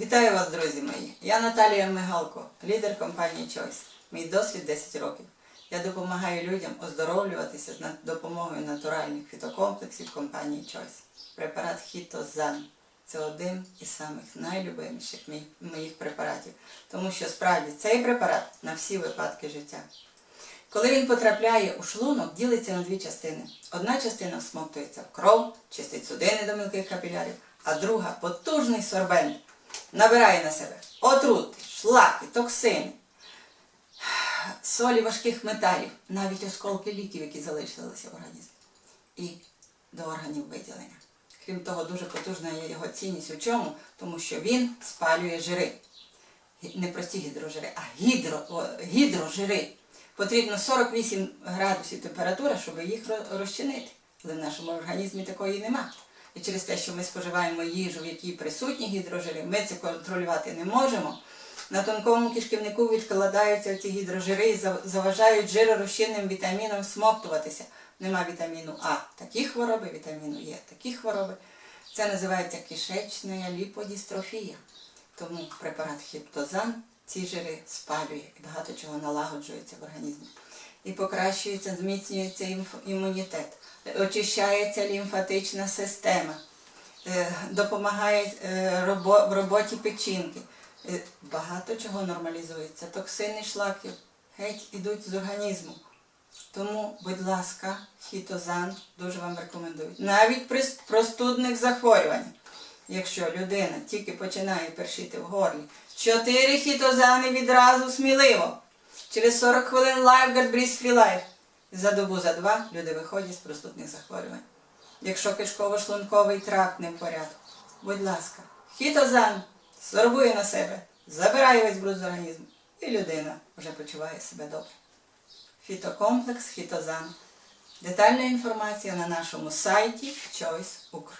Вітаю вас, друзі мої! Я Наталія Мигалко, лідер компанії Choice. Мій досвід 10 років. Я допомагаю людям оздоровлюватися з допомогою натуральних фітокомплексів компанії Choice. Препарат Хітозан це один із самих найлюбиміших моїх препаратів, тому що справді цей препарат на всі випадки життя. Коли він потрапляє у шлунок, ділиться на дві частини. Одна частина всмоктується в кров, чистить судини до мілких капілярів, а друга потужний сорбент набирає на себе отрути, шлаки, токсини, солі важких металів, навіть осколки ліків, які залишилися в організмі, і до органів виділення. Крім того, дуже потужна є його цінність у чому? Тому що він спалює жири. Не прості гідрожири, а гідро, о, гідрожири. Потрібно 48 градусів температури, щоб їх розчинити. Але в нашому організмі такої нема. І через те, що ми споживаємо їжу, в якій присутні гідрожири, ми це контролювати не можемо. На тонкому кишківнику відкладаються ці гідрожири і заважають жиророзчинним вітамінам всмоктуватися. Нема вітаміну А. Такі хвороби, вітаміну Е. Такі хвороби. Це називається кишечна ліподістрофія. Тому препарат хіптозан ці жири спалює і багато чого налагоджується в організмі. І покращується, зміцнюється імунітет, очищається лімфатична система, е, допомагає е, в роботі печінки. Е, Багато чого нормалізується. Токсини шлаків геть ідуть з організму. Тому, будь ласка, хітозан дуже вам рекомендую. Навіть при простудних захворюваннях. Якщо людина тільки починає першити в горлі, чотири хітозани відразу сміливо. Через 40 хвилин LifeGuard Breeze Free Life. За добу за два люди виходять з простудних захворювань. Якщо кишково-шлунковий тракт не в порядку, будь ласка, хітозан сорбує на себе, забирає весь бруд з організму, і людина вже почуває себе добре. Фітокомплекс Хітозан. Детальна інформація на нашому сайті Choice Укр.